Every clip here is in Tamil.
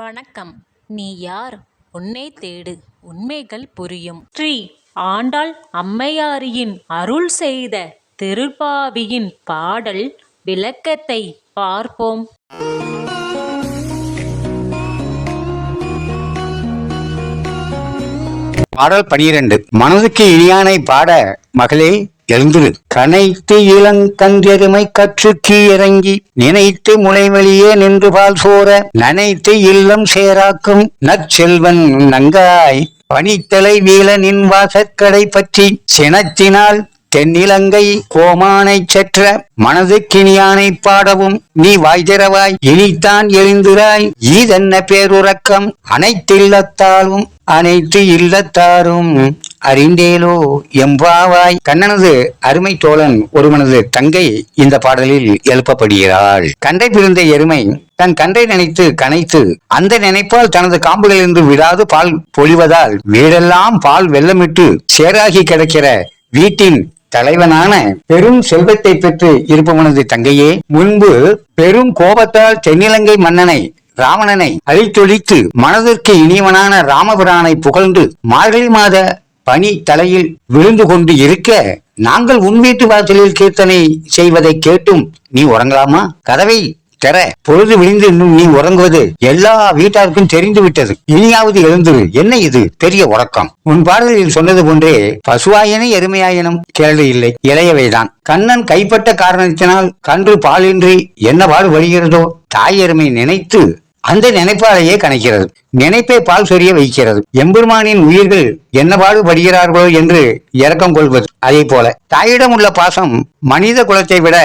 வணக்கம். நீ யார்? உன்னை தேடு. உண்மைகள் புரியும். ஸ்ரீ ஆண்டாள் அம்மையாரியின் அருள் செய்த திருப்பாவியின் பாடல் விளக்கத்தை பார்ப்போம். பாடல் பனிரெண்டு. மனதுக்கு இனியானை பாட மகளே எழுந்துரு. கனைத்து இளங்கன்றெருமை கற்றுக்கு இறங்கி நினைத்து முனைவழியே நின்று பால் சோர நனைத்து இல்லம் சேராக்கும் நற்செல்வன் நங்காய். பனித்தலை வீலனின் வாசற்கடை பற்றி சினத்தினால் தென்னிலங்கை கோமானை செற்ற கிணியானை பாடவும் நீ வாய்திரவாய் இனித்தான் எழுந்திராய் ஈதென்ன பேருறக்கம்? அனைத்தில்லத்தாலும் அனைத்து இல்லத்தாரும். அறிந்தேலோ எம்பாவாய். கண்ணனது அருமை தோழன் ஒருவனது தங்கை இந்த பாடலில் எழுப்பப்படுகிறாள். கண்டை பிறந்த எருமை தன் கன்றை நினைத்து கனைத்து அந்த நினைப்பால் தனது காம்புகளிலிருந்து விடாது பால் பொழிவதால் வீடெல்லாம் பால் வெள்ளமிட்டு சேராகி கிடக்கிற வீட்டின் தலைவனான பெரும் செல்வத்தை பெற்று இருப்பவனது தங்கையே முன்பு பெரும் கோபத்தால் தென்னிலங்கை மன்னனை ராவணனை அழித்தொழித்து மனதிற்கு இனியவனான ராமபிரானை புகழ்ந்து மார்கழி மாத பனி தலையில் விழுந்து கொண்டு இருக்க நாங்கள் உன் வீட்டு வாசலில் கீர்த்தனை செய்வதை கேட்டும். நீ உறங்கலாமா? கதவை தெர பொழுது விழிந்து இன்னும் நீ உறங்குவது எல்லா வீட்டாருக்கும் தெரிந்து விட்டது. இனியாவது எழுந்திரு. என்ன இது? பெரிய உறக்கம். உன் பாடலில் சொன்னது போன்றே பசுவாயனை எருமையாயனும் கேள்வி இல்லை. இளையவைதான். கண்ணன் கைப்பட்ட காரணத்தினால் கன்று பாலின்றி என்ன பாடு வருகிறதோ தாய் எருமை நினைத்து அந்த நினைப்பாலேயே கணக்கிறது. நினைப்பை பால் சொரிய வைக்கிறது. எம்பெருமானின் உயிர்கள் என்ன பாடுபடுகிறார்களோ என்று இரக்கம் கொள்வது. அதே போல தாயிடம் உள்ள பாசம் மனித குலத்தை விட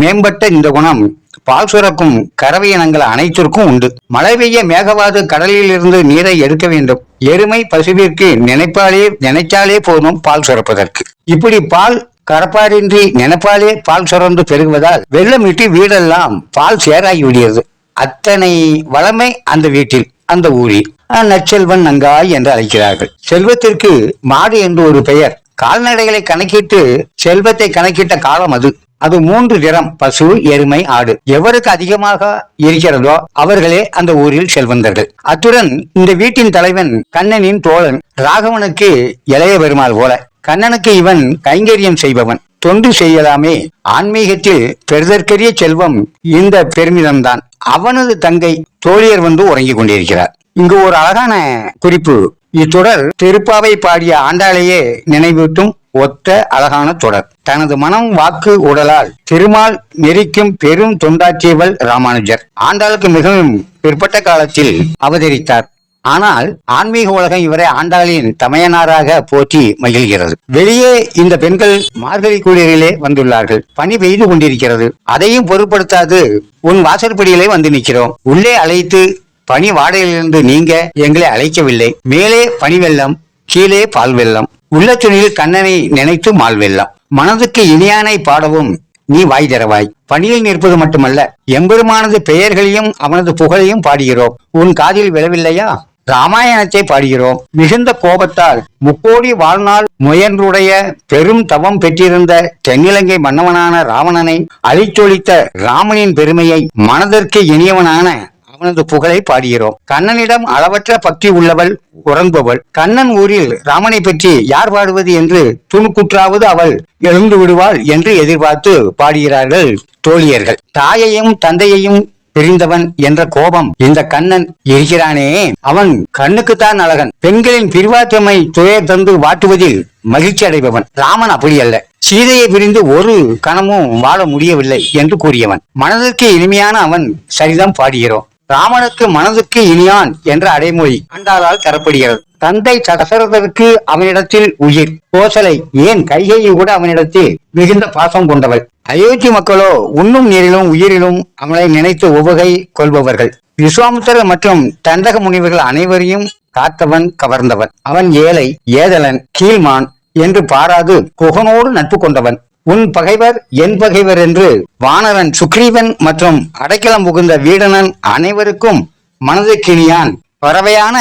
மேம்பட்ட இந்த குணம் பால் சுரக்கும் கறவை இனங்கள் அனைத்திற்கும் உண்டு. மழை பெய்ய மேகவாது கடலில் இருந்து நீரை எடுக்க வேண்டும். எருமை பசுவிற்கு நினைப்பாலே நினைச்சாலே போதும் பால் சுரப்பதற்கு. இப்படி பால் கரப்பாரின்றி நினைப்பாலே பால் சுரந்து பெருகுவதால் வெள்ளமிட்டு வீடெல்லாம் பால் சேராகி விடுகிறது. அத்தனை வளமை அந்த வீட்டில் அந்த ஊரில். அஹ், நற்செல்வன் நங்காய் என்று அழைக்கிறார்கள். செல்வத்திற்கு மாடு என்று ஒரு பெயர். கால்நடைகளை கணக்கிட்டு செல்வத்தை கணக்கிட்ட காலம் அது. அது மூன்று திறம் பசு எருமை ஆடு. எவருக்கு அதிகமாக இருக்கிறதோ அவர்களே அந்த ஊரில் செல்வந்தர்கள். அத்துடன் இந்த வீட்டின் தலைவன் கண்ணனின் தோழன் ராகவனுக்கு இளைய பெருமாள் போல. கண்ணனுக்கு இவன் கைங்கரியம் செய்பவன். தொண்டு செய்யலாமே. ஆன்மீகத்தில் பெறுதற்கரிய செல்வம் இந்த பெருமிதம்தான். அவனது தங்கை தோழியர் வந்து உறங்கிக் கொண்டிருக்கிறார். இங்கு ஒரு அழகான குறிப்பு. இத்தொடர் திருப்பாவை பாடிய ஆண்டாளையே நினைவூட்டும் ஒத்த அழகான தொடர். தனது மனம் வாக்கு உடலால் திருமால் நெறிக்கும் பெரும் தொண்டாற்றியவள் ராமானுஜர். ஆண்டாளுக்கு மிகவும் பிற்பட்ட காலத்தில் அவதரித்தார். ஆனால் ஆன்மீக உலகம் இவரை ஆண்டாளின் தமையனாராக போற்றி மகிழ்கிறது. வெளியே இந்த பெண்கள் மார்கழி குளிரிலே வந்துள்ளார்கள். பனி பெய்து கொண்டிருக்கிறது. அதையும் பொருட்படுத்தாது உன் வாசற்படியிலே வந்து நிற்கிறோம். உள்ளே அழைத்து பனி வாடையிலிருந்து நீங்க எங்களை அழைக்கவில்லை. மேலே பனி வெள்ளம் கீழே பால் வெள்ளம். உள்ளத்துணியில் கண்ணனை நினைத்து மால் வெள்ளம். மனதுக்கு இனியானை பாடவும் நீ வாய் தரவாய். பணியில் நிற்பது மட்டுமல்ல எம்பெருமானது பெயர்களையும் அவனது புகழையும் பாடுகிறோம். உன் காதில் விழவில்லையா? ராமாயணத்தை பாடுகிறோம். மிகுந்த கோபத்தால் முக்கோடி வாழ்நாள் முயன்றுடைய பெரும் தவம் பெற்றிருந்த தென்னிலங்கை மன்னவனான ராவணனை அழித்தொழித்த ராமனின் பெருமையை மனதிற்கு இனியவனான அவனது புகழை பாடுகிறோம். கண்ணனிடம் அளவற்ற பக்தி உள்ளவள் உறங்குபவள் கண்ணன் ஊரில் ராமனை பற்றி யார் பாடுவது என்று துணுக்குற்றாவது அவள் எழுந்து விடுவாள் என்று எதிர்பார்த்து பாடுகிறார்கள் தோழியர்கள். தாயையும் தந்தையையும் பிரிந்தவன் என்ற கோபம். இந்த கண்ணன் இருக்கிறானே அவன் கண்ணுக்குத்தான் அழகன். பெண்களின் பிரிவாற்றமை துயர் தந்து வாட்டுவதில் மகிழ்ச்சி அடைபவன். ராமன் அப்படி அல்ல. சீதையை பிரிந்து ஒரு கணமும் வாழ முடியவில்லை என்று கூறியவன். மனதிற்கு இனிமையான அவன் சரிதம் பாடுகிறோம். ராமனுக்கு மனதுக்கு இனியான் என்ற அடைமொழி ஆண்டாளால் தரப்படுகிறது. தந்தை தசரதற்கு அவனிடத்தில் உயிர். கோசலை ஏன் கைகையும் கூட அவனிடத்தில் மிகுந்த பாசம் கொண்டவள். அயோத்தி மக்களோ உண்ணும் நீரிலும் உயிரிலும் அவனை நினைத்து உவகை கொள்பவர்கள். விஸ்வாமித்திரர் மற்றும் தந்தக முனிவர்கள் அனைவரையும் காத்தவன் கவர்ந்தவன். அவன் ஏழை ஏதலன் கீழ்மான் என்று பாராது குகனோடு நட்பு கொண்டவன். உன் பகைவர் என் பகைவர் என்று வானவன் சுக்ரீவன் மற்றும் அடைக்கலம் புகுந்த வீடனன் அனைவருக்கும் மனதுக்கினியான் பறவையான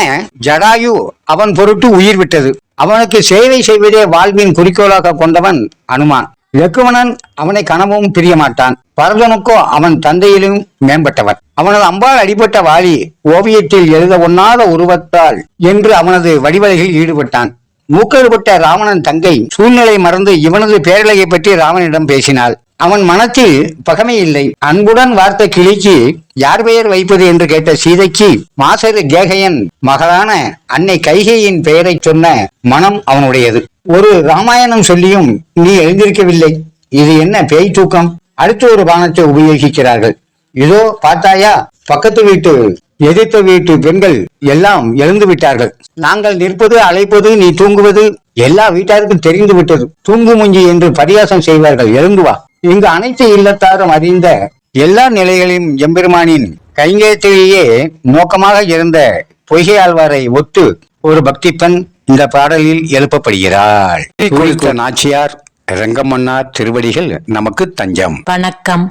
ஜடாயு அவன் பொருட்டு உயிர் விட்டது. அவனுக்கு சேவை செய்வதே வாழ்வின் குறிக்கோளாக கொண்டவன் அனுமான். லக்குவணன் அவனை கனவும் பிரிய மாட்டான் பரதனுக்கோ அவன் தந்தையிலும் மேம்பட்டவன். அவனது அம்பால் அடிபட்ட வாலி ஓவியத்தில் எழுத ஒண்ணாத உருவத்தால் என்று அவனது வடிவலையில் ஈடுபட்டான். மூக்கறுபட்ட ராவணன் தங்கை சூழ்நிலை மறந்து இவனது பேரலையை பற்றி ராவனிடம் பேசினாள். அவன் மனத்தில் பகமை இல்லை. அன்புடன் வார்த்த கிளிக்கு யார் பெயர் வைப்பது என்று கேட்ட சீதைக்கு மாசரு கேகையன் மகளான அன்னை கைகையின் பெயரைச் சொன்ன மனம் அவனுடையது. ஒரு ராமாயணம் சொல்லியும் நீ எழுந்திருக்கவில்லை. இது என்ன பேய் தூக்கம்? அடுத்து ஒரு பானத்தை உபயோகிக்கிறார்கள். இதோ பார்த்தாயா? பக்கத்து வீட்டு எதிர்த்த வீட்டு பெண்கள் எல்லாம் எழுந்து விட்டார்கள். நாங்கள் நிற்பது அழைப்பது நீ தூங்குவது எல்லா வீட்டாருக்கும் தெரிந்து விட்டது. தூங்கு முஞ்சி என்று பரியாசம் செய்வார்கள். எழுந்து வா. இங்கு அனைத்து இல்லத்தாரும் அறிந்த எல்லா நிலைகளையும் எம்பெருமானின் கைங்கேயத்திலேயே நோக்கமாக இருந்த பொய்கை ஆழ்வாரை ஒத்து ஒரு பக்தி பெண் இந்த பாடலில் எழுப்பப்படுகிறாள் நாச்சியார் ரங்கமன்னார் திருவடிகள் நமக்கு தஞ்சம் வணக்கம்